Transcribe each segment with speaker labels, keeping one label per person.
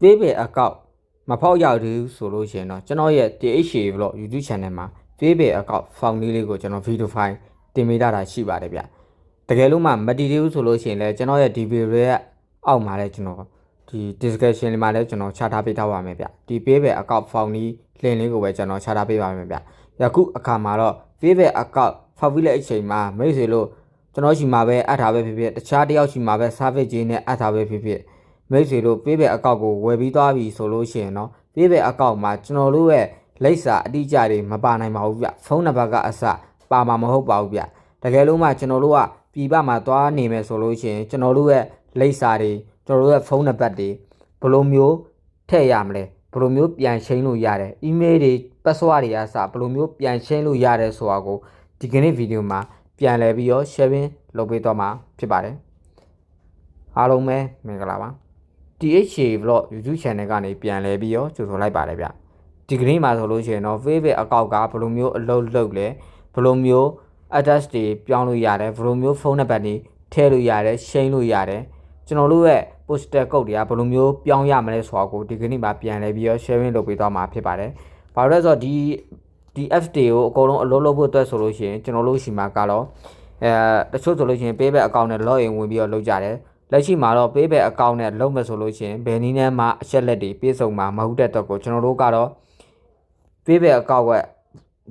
Speaker 1: ပေးပေအကောက်မဖောက်ရောက်သေးဘူးဆိုလို့ရှိရင်တော့ကျွန်တော်ရဲ့ THA vlog YouTube channel မှာပေးပေအကောက်ဖောင်လေးလေးကိုကျွန်တော် video file တင်ပေးထားတာရှိပါတယ်ဗျတကယ်လို့မှမတည်သေးဘူးဆိုလို့ရှိရင်လည်းကျွန်တော်ရဲ့ဒီ video ရဲ့အောက်မှာလည်းကျွန်တော်ဒီ description လေးမှာလည်းကျွန်တော်ချထားပေးထားပါမယ်ဗျဒီပေးပေအကောက်ဖောင်လေးလင်းလေးကိုပဲကျွန်တော်ချထားပေးပါမယ်ဗျယခုအခါမှာတော့ပေးပေအကောက်ဖောက်ပြီးတဲ့အချိန်မှာမိတ်ဆွေလို့ကျွန်တော်ရှိမှာပဲအပ်ထားပဲဖြစ်ဖြစ်တခြားတယောက်ရှိမှာပဲ service ကြီးနဲ့အပ်ထားပဲဖြစ်ဖြစ် မိတ်ဆွေတို့ပေးပေအကောက်ကိုဝယ်ပြီးသွားပြီဆိုလို့ရှိရင်တော့ပေးပေအကောက်မှာကျွန်တော်တို့ရဲ့လိပ်စာအတိအကျတွေမပါနိုင်ပါဘူးဗျဖုန်းနံပါတ်ကအစပါမှာမဟုတ်ပါဘူးဗျတကယ်လို့မှကျွန်တော်တို့ကပြည်ပမှာသွားနေမယ်ဆိုလို့ရှိရင်ကျွန်တော်တို့ရဲ့လိပ်စာတွေကျွန်တော်တို့ရဲ့ဖုန်းနံပါတ်တွေဘယ်လိုမျိုးထည့်ရမလဲဘယ်လိုမျိုးပြန်ချိန်လို့ရတယ်။ email တွေ password တွေအစဘယ်လိုမျိုးပြန်ချိန်လို့ရတယ်ဆိုတာကိုဒီကနေ့ဗီဒီယိုမှာပြန်လည်ပြီးတော့ sharing လုပ်ပေးသွားမှာဖြစ်ပါတယ်။အားလုံးပဲမင်္ဂလာပါ။ THA vlog YouTube channel ကနေပြန်လည်ပြီးတော့ကြိုဆိုလိုက်ပါတယ်ဗျ။ဒီကနေ့မှာဆိုလို့ရှိရင်တော့ favorite အကောက်ကဘယ်လိုမျိုးအလုပ်လုပ်လဲဘယ်လိုမျိုး address တွေပြောင်းလို့ရတယ်ဘယ်လိုမျိုးဖုန်းနံပါတ်တွေထည့်လို့ရတယ်ရှိန်လို့ရတယ်ကျွန်တော်တို့ရဲ့ postal code တွေကဘယ်လိုမျိုးပြောင်းရမလဲဆိုတာကိုဒီကနေ့မှာပြန်လဲပြီးတော့ sharing လုပ်ပေးသွားမှာဖြစ်ပါတယ်။ဘာလို့လဲဆိုတော့ဒီဒီ FD ကိုအကုန်လုံးအလုပ်လုပ်ဖို့အတွက်ဆိုလို့ရှိရင်ကျွန်တော်တို့ရှိမှာကတော့အဲတချို့ဆိုလို့ရှိရင် payback account နဲ့ login ဝင်ပြီးတော့လုပ်ကြတယ်။ လက်ရှိမှာတော့ payback account နဲ့လုပ်မယ်ဆိုလို့ရှိရင်ဘယ်နည်းနဲ့မှအချက်လက်တွေပြည့်စုံမှာမဟုတ်တဲ့တော့ကိုကျွန်တော်တို့ကတော့ payback account က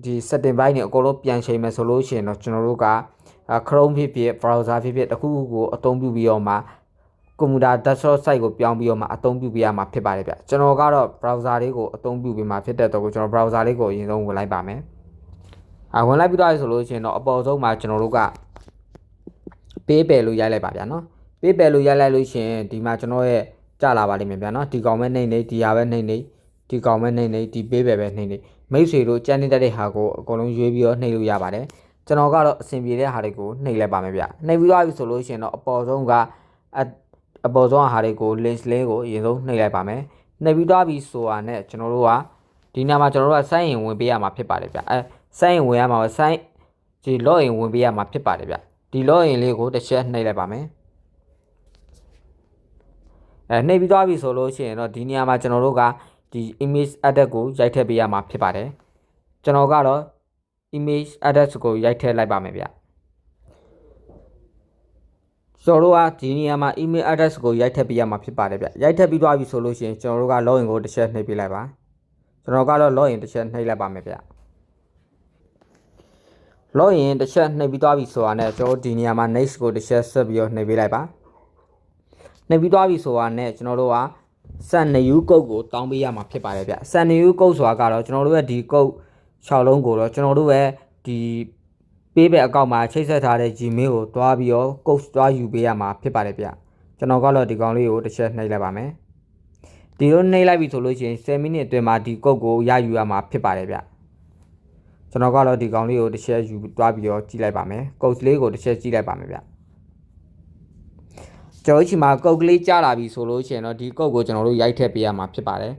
Speaker 1: ဒီ setting ဘိုင်းတွေအကုန်လုံးပြန်ချိန်မယ်ဆိုလို့ရှိရင်တော့ကျွန်တော်တို့က Chrome ဖြစ်ဖြစ် browser ဖြစ်ဖြစ်တခုခုကိုအသုံးပြုပြီးတော့မှကွန်ပျူတာ desktop site ကိုပြောင်းပြီးတော့မှအသုံးပြုပေးရမှာဖြစ်ပါတယ်ဗျကျွန်တော်ကတော့ browser လေးကိုအသုံးပြုပေးမှာဖြစ်တဲ့တော့ကိုကျွန်တော် browser လေးကိုအရင်ဆုံးဝင်လိုက်ပါမယ်အဝင်လိုက်ပြီးတော့ဆိုလို့ရှိရင်တော့အပေါ်ဆုံးမှာကျွန်တော်တို့က pay ပယ်လို့ရိုက်လိုက်ပါဗျာနော် pay ပယ်လို့ရိုက်လိုက်လို့ရှိရင်ဒီမှာကျွန်တော်ရဲ့ကြလာပါလိမ့်မယ်ဗျာနော်ဒီကောင်ပဲနှိမ့်နေဒီဟာပဲနှိမ့်နေဒီကောင်ပဲနှိမ့်နေဒီ pay ပယ်ပဲနှိမ့်နေမိတ်ဆွေတို့ကြံနေတဲ့ဟာကိုအကုန်လုံးရွေးပြီးတော့နှိမ့်လို့ရပါတယ်ကျွန်တော်ကတော့အဆင်ပြေတဲ့ဟာတွေကိုနှိမ့်လိုက်ပါမယ်ဗျနှိမ့်ပြီးသွားပြီဆိုလို့ရှိရင်တော့အပေါ်ဆုံးကအပေါ်ဆုံးဟာတွေကို link လေးကိုအရင်ဆုံးနှိပ်လိုက်ပါမယ်နှိပ်ပြီးသွားပြီဆိုတာနဲ့ကျွန်တော်တို့ကဒီနာမှာကျွန်တော်တို့ကစိုင်းရင်ဝင်ပေးရမှာဖြစ်ပါတယ်ဗျအဲစိုင်းရင်ဝင်ရမှာစိုင်းဒီ login ဝင်ပေးရမှာဖြစ်ပါတယ်ဗျဒီ login လေးကိုတစ်ချက်နှိပ်လိုက်ပါမယ် အဲနှိပ်ပြီးသွားပြီဆိုလို့ရှိရင်တော့ဒီနေရာမှာကျွန်တော်တို့ကဒီ image edit ကိုရိုက်ထည့်ပေးရမှာဖြစ်ပါတယ်ကျွန်တော်ကတော့ image address ကိုရိုက်ထည့်လိုက်ပါမယ်ဗျကျွန်တော်တို့ကဒီနေရာမှာ email address ကိုရိုက်ထည့်ပေးရမှာဖြစ်ပါတယ်ဗျရိုက်ထည့်ပြီးသွားပြီဆိုလို့ရှိရင်ကျွန်တော်တို့က login ကိုတစ်ချက်နှိပ်ပေးလိုက်ပါကျွန်တော်ကတော့ login တစ်ချက်နှိပ်လိုက်ပါမယ်ဗျ login တစ်ချက်နှိပ်ပြီးသွားပြီဆိုတာနဲ့ကျွန်တော်ဒီနေရာမှာ next ကိုတစ်ချက်ဆက်ပြီးတော့နှိပ်ပေးလိုက်ပါ နှိပ်ပြီးသွားပြီဆိုတာနဲ့ကျွန်တော်တို့က send new code ကိုတောင်းပေးရမှာဖြစ်ပါတယ်ဗျ send new code ဆိုတာကတော့ကျွန်တော်တို့ရဲ့ဒီ code 6လုံးကိုတော့ကျွန်တော်တို့ရဲ့ဒီပေးပဲအကောင့်မှာချိတ်ဆက်ထားတဲ့ Gmail ကိုတွားပြီးတော့ code တွားယူပေးရမှာဖြစ်ပါတယ်ဗျကျွန်တော်ကတော့ဒီကောင်လေးကိုတစ်ချက်နှိပ်လိုက်ပါမယ်ဒီလိုနှိပ်လိုက်ပြီဆိုလို့ရှိရင်10မိနစ်အတွင်းမှာဒီ code ကိုရယူရမှာဖြစ်ပါတယ်ဗျကျွန်တော်ကတော့ဒီကောင်လေးကိုတစ်ချက်ယူတွားပြီးတော့ကြည့်လိုက်ပါမယ် code လေးကိုတစ်ချက်ကြည့်လိုက်ပါမယ်ဗျ ကျွန်တော်တို့ချီမှာကုတ်ကလေးကြားလာပြီဆိုလို့ရှိရင်တော့ဒီကုတ်ကိုကျွန်တော်တို့ရိုက်ထည့်ပေးရမှာဖြစ်ပါတယ်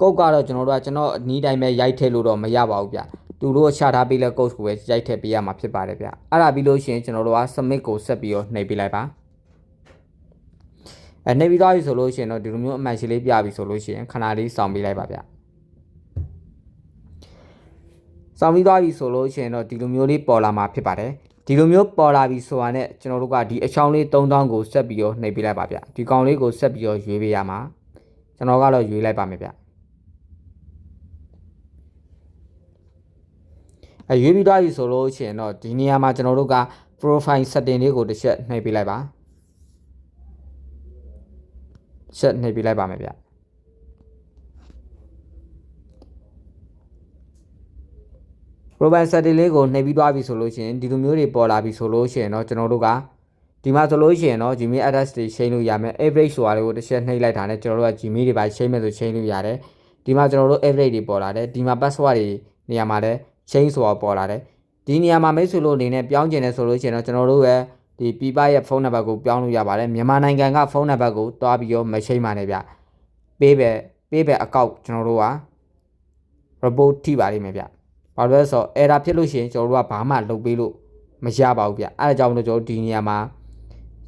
Speaker 1: ကုတ်ကတော့ကျွန်တော်တို့ကကျွန်တော်အနီးတိုင်းပဲရိုက်ထည့်လို့တော့မရပါဘူးဗျသူတို့ချထားပေးတဲ့ coach ကိုပဲရိုက်ထည့်ပေးရမှာဖြစ်ပါတယ်ဗျအဲ့ဒါပြီးလို့ရှိရင်ကျွန်တော်တို့က submit ကိုဆက်ပြီးတော့နှိပ်ပေးလိုက်ပါအဲနှိပ်ပြီးသွားပြီဆိုလို့ရှိရင်တော့ဒီလိုမျိုးအမှန်ရှိလေးပြပြီဆိုလို့ရှိရင်ခဏလေးစောင့်ပေးလိုက်ပါဗျစောင့်ပြီးသွားပြီဆိုလို့ရှိရင်တော့ဒီလိုမျိုးလေးပေါ်လာမှာဖြစ်ပါတယ် ဒီလိုမျိုးပေါ်လာပြီဆိုတာနဲ့ကျွန်တော်တို့ကဒီအချောင်းလေး3000ကိုဆက်ပြီးတော့နှိပ်ပေးလိုက်ပါဗျဒီကောင်လေးကိုဆက်ပြီးတော့ရွေးပေးရမှာကျွန်တော်ကတော့ရွေးလိုက်ပါမယ်ဗျအဲရွေးပြီးသွားပြီဆိုလို့ရှိရင်တော့ဒီနေရာမှာကျွန်တော်တို့က profile setting လေးကိုတစ်ချက်နှိပ်ပေးလိုက်ပါချက်နှိပ်ပေးလိုက်ပါမယ်ဗျ profile setting လေးကိုနှိပ်ပြီးသွားပြီဆိုလို့ရှိရင်ဒီလိုမျိုးတွေပေါ်လာပြီဆိုလို့ရှိရင်တော့ကျွန်တော်တို့ကဒီမှာဆိုလို့ရှိရင်တော့ Gmail address တွေချိန်လို့ရမယ် average ဆိုတာလေးကိုတစ်ချက်နှိပ်လိုက်တာနဲ့ကျွန်တော်တို့က Gmail တွေပါချိန်မယ်ဆိုချိန်လို့ရတယ်ဒီမှာကျွန်တော်တို့ average တွေပေါ်လာတယ်ဒီမှာ password တွေနေရာမှာလည်း change ဆိုတာပေါ်လာတယ်ဒီနေရာမှာမိတ်ဆွေလို့အနေနဲ့ပြောင်းကျင်တယ်ဆိုလို့ရှိရင်တော့ကျွန်တော်တို့ရဲ့ဒီပြပရဲ့ဖုန်းနံပါတ်ကိုပြောင်းလို့ရပါတယ်မြန်မာနိုင်ငံကဖုန်းနံပါတ်ကိုတွားပြီးတော့မချိန်ပါနဲ့ဗျပေးပဲပေးပဲအကောက်ကျွန်တော်တို့က report ထိပါလိမ့်မယ်ဗျ ဘာလို့လဲဆိုတော့ error ဖြစ်လို့ရှိရင်ကျွန်တော်တို့ကဘာမှလုပ်ပေးလို့မရပါဘူးဗျအဲဒါကြောင့်မလို့ကျွန်တော်ဒီနေရာမှာ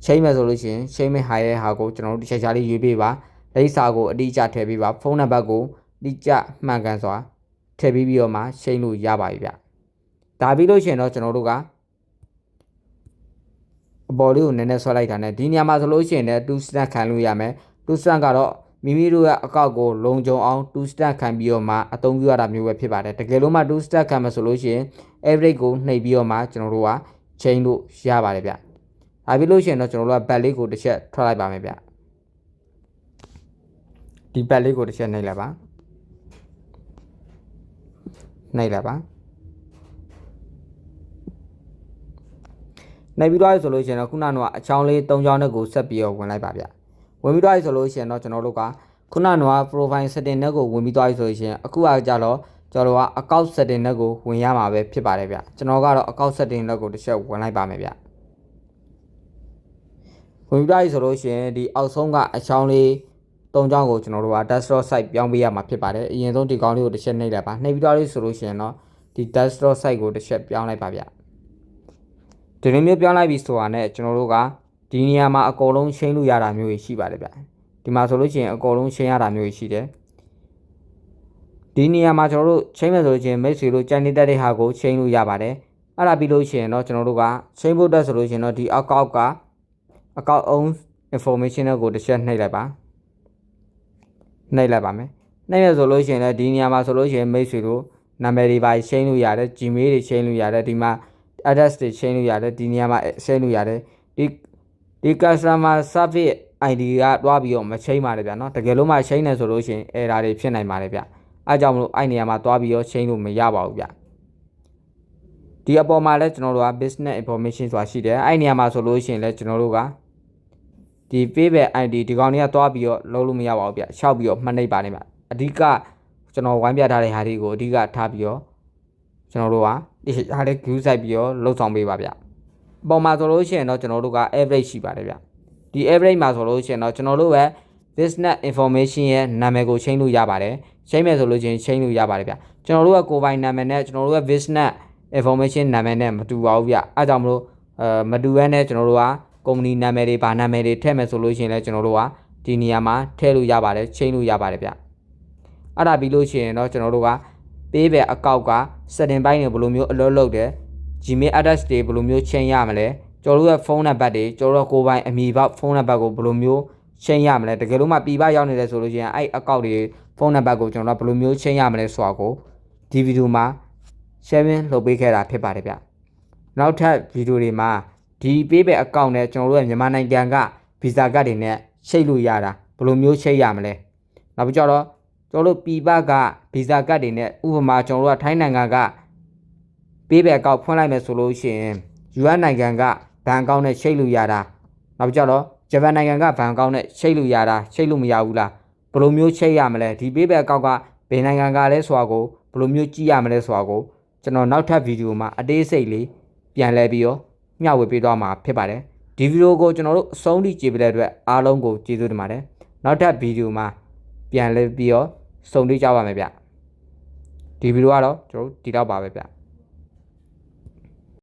Speaker 1: ချိန်မယ်ဆိုလို့ရှိရင်ချိန်မဲ့ဟာရဲ့ဟာကိုကျွန်တော်တို့တစ်ချက်ချာလေးရွေးပေးပါလိပ်စာကိုအတိအကျထည့်ပြီးပါဖုန်းနံပါတ်ကိုအတိအကျမှန်ကန်စွာထည့်ပြီးပြီးတော့မှချိန်လို့ရပါပြီဗျဒါပြီးလို့ရှိရင်တော့ကျွန်တော်တို့ကအပေါ်လေးကိုနည်းနည်းဆွဲလိုက်တာနဲ့ဒီနေရာမှာဆိုလို့ရှိရင်လည်း2 step ခံလို့ရမယ်2 step ကတော့ မိမိတို့ရဲ့အကောက်ကိုလုံခြုံအောင်2 step ခံပြီးတော့မှအသုံးပြုရတာမျိုးပဲဖြစ်ပါတယ်တကယ်လို့မှ2 step ခံမှာဆိုလို့ရှိရင် average ကိုနှိပ်ပြီးတော့မှကျွန်တော်တို့ကချိန်လို့ရပါတယ်ဗျဒါပြီးလို့ရှိရင်တော့ကျွန်တော်တို့ကဘက်လေးကိုတစ်ချက်ထွက်လိုက်ပါမယ်ဗျဒီဘက်လေးကိုတစ်ချက်နှိပ်လိုက်ပါနှိပ်လိုက်ပါနှိပ်ပြီးတော့ဆိုလို့ရှိရင်တော့ခုနကအချောင်းလေး၃ချောင်းနဲ့ကိုဆက်ပြီးတော့ဝင်လိုက်ပါဗျ ဝင်ပြီးတော့ဆိုလို့ရှိရင်တော့ကျွန်တော်တို့ကခုနက profile setting နဲ့ကိုဝင်ပြီးသွားပြီဆိုလို့ရှိရင်အခုကကြတော့ကျွန်တော်တို့ကအကောက် setting နဲ့ကိုဝင်ရမှာပဲဖြစ်ပါတယ်ဗျကျွန်တော်ကတော့အကောက် setting နဲ့ကိုတစ်ချက်ဝင်လိုက်ပါမယ်ဗျဝင်ပြီးသွားပြီဆိုလို့ရှိရင်ဒီအောက်ဆုံးကအချောင်းလေးသုံးချောင်းကိုကျွန်တော်တို့က desktop site ပြောင်းပေးရမှာဖြစ်ပါတယ်အရင်ဆုံးဒီကောင်းလေးကိုတစ်ချက်နှိပ်လိုက်ပါနှိပ်ပြီးသွားပြီဆိုလို့ရှိရင်တော့ဒီ desktop site ကိုတစ်ချက်ပြောင်းလိုက်ပါဗျဒီလိုမျိုးပြောင်းလိုက်ပြီဆိုတာနဲ့ကျွန်တော်တို့က ဒီနေရာမှာအကုန်လုံးချိန်လို့ရတာမျိုးရှိပါတယ်ဗျဒီမှာဆိုလို့ရှိရင်အကုန်လုံးချိန်ရတာမျိုးရှိတယ်ဒီနေရာမှာကျွန်တော်တို့ချိန်မယ်ဆိုလို့ရှိရင်မိတ်ဆွေတို့ကြံနေတတ်တဲ့ဟာကိုချိန်လို့ရပါတယ်အဲ့ဒါပြီးလို့ရှိရင်တော့ကျွန်တော်တို့ကချိန်ဖို့တက်ဆိုလို့ရှိရင်တော့ဒီအကောက်ကအကောက် own information ကိုတစ်ချက်နှိပ်လိုက်ပါနှိပ်လိုက်ပါမယ်နှိပ်ရဆိုလို့ရှိရင်လည်းဒီနေရာမှာဆိုလို့ရှိရင်မိတ်ဆွေတို့နာမည်တွေပါချိန်လို့ရတယ် Gmail တွေချိန်လို့ရတယ်ဒီမှာ address တွေချိန်လို့ရတယ်ဒီနေရာမှာချိန်လို့ရတယ်ဒီ ဒီ customer service ID ကတွားပြီးတော့မချိန်ပါနဲ့ဗျာနော်တကယ်လို့မှချိန်နေဆိုလို့ရှိရင် error တွေဖြစ်နိုင်ပါတယ်ဗျအဲကြောင့်မလို့အဲ့နေရာမှာတွားပြီးတော့ချိန်လို့မရပါဘူးဗျဒီအပေါ်မှာလည်းကျွန်တော်တို့က business information ဆိုတာရှိတယ်အဲ့နေရာမှာဆိုလို့ရှိရင်လည်းကျွန်တော်တို့ကဒီ payback ID ဒီကောင်တွေကတွားပြီးတော့လုံးလို့မရပါဘူးဗျရှောက်ပြီးတော့မှတ်နှိပ်ပါနေဗျအဓိကကျွန်တော်ဝိုင်းပြထားတဲ့ဟာတွေကိုအဓိကထားပြီးတော့ကျွန်တော်တို့ကဒီဟာလေး view site ပြီးတော့လုံဆောင်ပေးပါဗျ ပုံမှာဆိုလို့ရှိရင်တော့ကျွန်တော်တို့က average ရှိပါတယ်ဗျဒီ average မှာဆိုလို့ရှိရင်တော့ကျွန်တော်တို့ပဲ business information ရဲ့နာမည်ကိုချိန်လို့ရပါတယ်ချိန်မယ်ဆိုလို့ချင်းချိန်လို့ရပါတယ်ဗျကျွန်တော်တို့ကကိုယ်ပိုင်နာမည်နဲ့ကျွန်တော်တို့က business information နာမည်နဲ့မတူပါဘူးဗျအဲကြောင့်မလို့အဲမတူဘဲနဲ့ကျွန်တော်တို့ကကုမ္ပဏီနာမည်တွေဗာနာမည်တွေထည့်မယ်ဆိုလို့ရှိရင်လည်းကျွန်တော်တို့ကဒီနေရာမှာထည့်လို့ရပါတယ်ချိန်လို့ရပါတယ်ဗျအဲ့ဒါပြီးလို့ရှိရင်တော့ကျွန်တော်တို့ကပေးပဲအကောက်က setting ပိုင်းတွေဘယ်လိုမျိုးအလုပ်လုပ်တယ် Gmail address တွေဘယ်လိုမျိုးချိန်ရမလဲကျွန်တော်တို့ရဲ့ဖုန်းနံပါတ်တွေကျွန်တော်တို့ကိုယ်ပိုင်အမည်ပေါက်ဖုန်းနံပါတ်ကိုဘယ်လိုမျိုးချိန်ရမလဲတကယ်လို့မှပြည်ပရောက်နေတယ်ဆိုလို့ရှိရင်အဲ့အကောက်တွေဖုန်းနံပါတ်ကိုကျွန်တော်တို့ဘယ်လိုမျိုးချိန်ရမလဲဆိုတာကိုဒီဗီဒီယိုမှာ sharing လုပ်ပေးခဲ့တာဖြစ်ပါတယ်ဗျနောက်ထပ်ဗီဒီယိုတွေမှာဒီ payback account နဲ့ကျွန်တော်တို့ရဲ့မြန်မာနိုင်ငံက visa card တွေနဲ့ချိတ်လို့ရတာဘယ်လိုမျိုးချိတ်ရမလဲနောက်ပြီးတော့ကျွန်တော်တို့ပြည်ပက visa card တွေနဲ့ဥပမာကျွန်တော်တို့ကထိုင်းနိုင်ငံက payback account ဖွင့်လိုက်မယ်ဆိုလို့ရှိရင် US နိုင်ငံကဘဏ်အကောင့်နဲ့ချိတ်လို့ရတာနောက်ပြီးတော့ဂျပန်နိုင်ငံကဘဏ်အကောင့်နဲ့ချိတ်လို့ရတာချိတ်လို့မရဘူးလားဘယ်လိုမျိုးချိတ်ရမလဲဒီ payback account ကဘယ်နိုင်ငံကလဲဆိုတာကိုဘယ်လိုမျိုးကြည့်ရမလဲဆိုတာကိုကျွန်တော်နောက်ထပ်ဗီဒီယိုမှာအသေးစိတ်လေးပြန်လဲပြီးတော့မျှဝေပေးသွားမှာဖြစ်ပါတယ်ဒီဗီဒီယိုကိုကျွန်တော်တို့အဆုံးထိကြည့်ပေးတဲ့အတွက်အားလုံးကိုကျေးဇူးတင်ပါတယ်နောက်ထပ်ဗီဒီယိုမှာပြန်လဲပြီးတော့စုံတွေ့ကြပါမယ်ဗျဒီဗီဒီယိုကတော့ကျွန်တော်တို့ဒီတော့ပါပဲဗျ